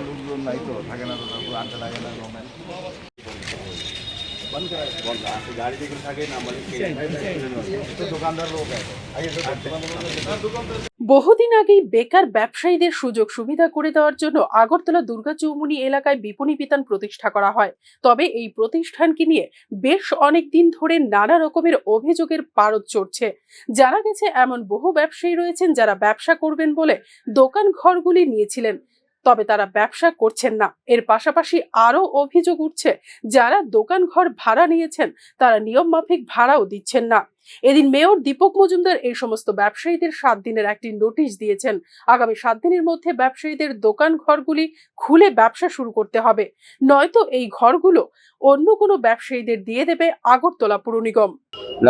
লোকজন নাই তো থাকে না তো তারপর আড্ডা লাগে না গরমে গাড়ি থাকে না মানে দোকানদার লোক আছে। বহুদিন আগেই বেকার ব্যবসায়ীদের সুযোগ সুবিধা করে দেওয়ার জন্য আগরতলা দুর্গা চৌমুনি এলাকায় বিপণী বিতান প্রতিষ্ঠা করা হয়। তবে এই প্রতিষ্ঠানকে নিয়ে বেশ অনেক দিন ধরে নানা রকমের অভিযোগের পারদ চড়ছে। জানা গেছে, এমন বহু ব্যবসায়ী রয়েছেন যারা ব্যবসা করবেন বলে দোকান ঘরগুলি নিয়েছিলেন। তবে তারা ব্যবসা করছেন না। এর পাশাপাশি আরও অভিযোগ উঠছে, যারা দোকান ঘর ভাড়া নিয়েছেন, তারা নিয়ম মাফিক ভাড়াও দিচ্ছেন না। এদিন মেয়র দীপক মজুমদার এই সমস্ত ব্যবসায়ীদের সাত দিনের একটি নোটিশ দিয়েছেন। আগামী সাত দিনের মধ্যে ব্যবসায়ীদের দোকান ঘরগুলি খুলে ব্যবসা শুরু করতে হবে। নয়তো এই ঘরগুলো অন্য কোনো ব্যবসায়ীদের দিয়ে দেবে আগরতলা পুর নিগম।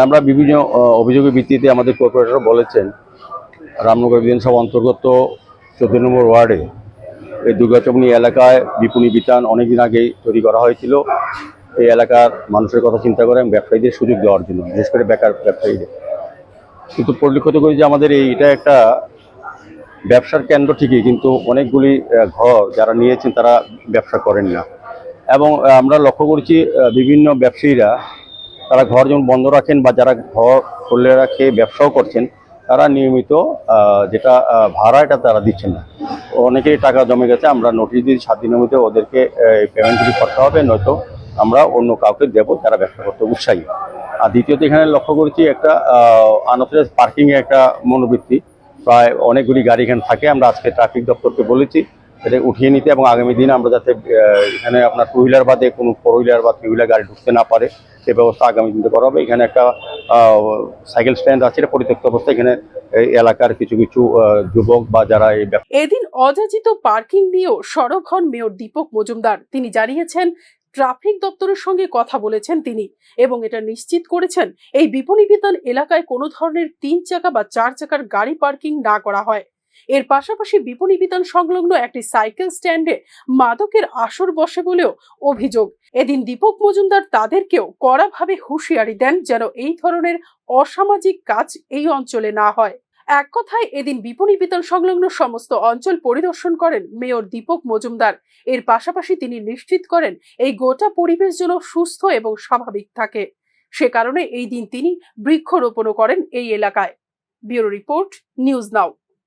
আমরা বিভিন্ন অভিযোগের ভিত্তিতে আমাদের কর্পোরেটর বলেছেন, রামনগর বিধানসভা অন্তর্গত চোদ্দ নম্বর ওয়ার্ডে এই দুর্গাচমনি এলাকায় বিপণী বিতান অনেকদিন আগেই তৈরি করা হয়েছিল। এই এলাকার মানুষের কথা চিন্তা করে ব্যবসায়ীদের সুযোগ দেওয়ার জন্য, বিশেষ করে বেকার ব্যবসায়ীদের। কিন্তু পরিলক্ষিত করি যে আমাদের এই এটা একটা ব্যবসার কেন্দ্র ঠিকই, কিন্তু অনেকগুলি ঘর যারা নিয়েছেন তারা ব্যবসা করেন না। এবং আমরা লক্ষ্য করছি বিভিন্ন ব্যবসায়ীরা তারা ঘর যেমন বন্ধ রাখেন বা যারা ঘর খুলে রাখে, ব্যবসাও করছেন তারা নিয়মিত যেটা ভাড়া এটা তারা দিচ্ছেন না। অনেকেই টাকা জমে গেছে, আমরা নোটিশ দিয়ে সাত দিনের মধ্যে ওদেরকে পেমেন্টগুলি করতে হবে, নয়তো আমরা অন্য কাউকে দেবো, যারা ব্যবসা করতে উৎসাহী। আর দ্বিতীয়ত এখানে লক্ষ্য করেছি একটা আনঅথরাইজ পার্কিংয়ে একটা মনোবৃত্তি। প্রায় অনেকগুলি গাড়ি এখানে থাকে, আমরা আজকে ট্রাফিক দপ্তরকে বলেছি, এটা উঠিয়ে নিতে এবং আগামী দিনে আমরা যাতে এখানে আপনার টু হুইলার বাদে কোনো ফোর হুইলার বা থ্রি হুইলার গাড়ি ঢুকতে না পারে, সে ব্যবস্থা আগামী দিনে করা হবে। এখানে একটা সাইকেল স্ট্যান্ড আছে, এটা পরিত্যক্ত অবস্থায় এখানে এলাকার কিছু কিছু যুবক বা যারা এই এদিন অযাচিত পার্কিং নিয়েও সরব হন মেয়র দীপক মজুমদার। তিনি জানিয়েছেন ট্রাফিক দপ্তরের সঙ্গে কথা বলেছেন তিনি এবং এটা নিশ্চিত করেছেন, এই বিপণী বিতান এলাকায় কোনো ধরনের তিন চাকা বা চার চাকার গাড়ি পার্কিং না করা হয়। এর পাশাপাশি বিপণী বিতান সংলগ্ন একটি সাইকেল স্ট্যান্ডে মাদকের আসর বসে বলেও অভিযোগ। এদিন দীপক মজুমদার তাদেরকেও কড়াভাবে হুঁশিয়ারি দেন যেন এই ধরনের অসামাজিক কাজ এই অঞ্চলে না হয়। এক কথায়, এদিন বিপণী বিতান সংলগ্ন সমস্ত অঞ্চল পরিদর্শন করেন মেয়র দীপক মজুমদার। এর পাশাপাশি তিনি নিশ্চিত করেন, এই গোটা পরিবেশ যেন সুস্থ এবং স্বাভাবিক থাকে। সে কারণে এই দিন তিনি বৃক্ষরোপণও করেন এই এলাকায়। Bureau report, news now.